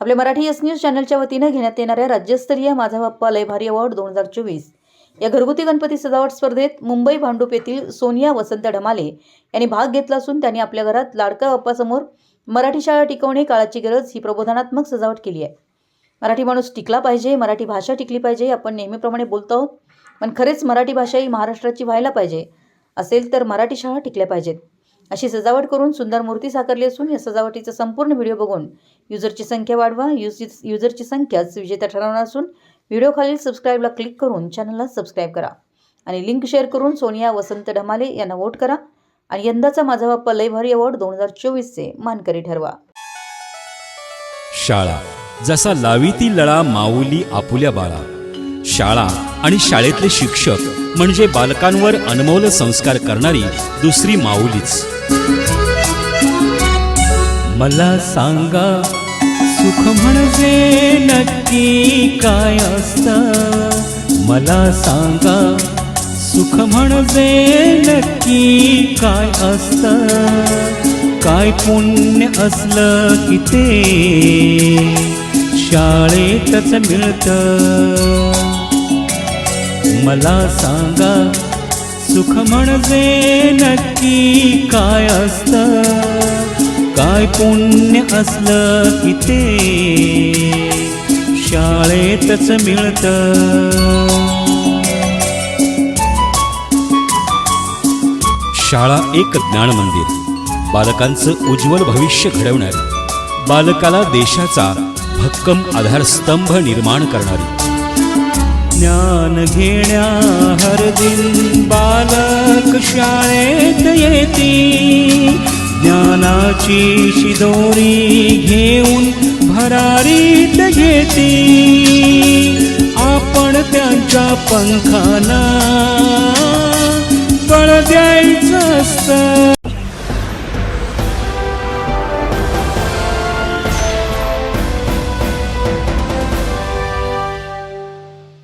आपल्या Marathi S news चॅनलच्या वतीनं घेण्यात येणाऱ्या राज्यस्तरीय माझा बाप्पा लयभारी अवॉर्ड दोन हजार चोवीस. या घरगुती गणपती सजावट स्पर्धेत मुंबई भांडूप येथील सोनिया वसंत ढमाले यांनी भाग घेतला असून त्यांनी आपल्या घरात लाडका बाप्पासमोर मराठी शाळा टिकवणे काळाची गरज ही प्रबोधनात्मक सजावट केली आहे. मराठी माणूस टिकला पाहिजे मराठी भाषा टिकली पाहिजे आपण नेहमीप्रमाणे बोलतो आहोत. पण खरेच मराठी भाषा ही महाराष्ट्राची व्हायला पाहिजे. असेल तर मराठी शाळा टिकल्या पाहिजेत. अशी सजावट करून सुंदर मूर्ती साकारली असून या सजावटीचा संपूर्ण व्हिडिओ बघून युजरची संख्या वाढवा. युज युजरची संख्याच विजेता ठरवणार असून व्हिडिओ खालील सबस्क्राईबला क्लिक करून चॅनलला सबस्क्राईब करा. आणि लिंक शेअर करून सोनिया वसंत ढमाले यांना वोट करा. आणि यंदाचा माझा बाप्पा लयभारी अवॉर्ड दोन हजार चोवीसचे मानकरी ठरवा. शाळा. जसा लावी ती लळा माऊली आपुल्या बाळा. शाळा आणि शाळेतले शिक्षक म्हणजे बालकांवर अनमोल संस्कार करणारी दुसरी माऊलीच. मला सांगा सुख म्हणजे नक्की काय असत? मला सांगा सुख म्हणजे नक्की काय असत? काय पुण्य असलं की ते? शाळेतच मिळतं. मला सांगा सुख म्हणजे नक्की काय असत? काय पुण्य असलं की ते? शाळेतच मिळतं. शाळा एक ज्ञान मंदिर. बालकांचं उज्ज्वल भविष्य घडवणारी. बालकाला देशाचा भक्कम आधारस्तंभ निर्माण करणारी. ज्ञान घेण्या हर दिन बालक शाळेत येती. ज्ञानाची शिदोरी घेऊन भरारीत घेती. आपण त्यांच्या पंखाना बळ द्यायचं असतं.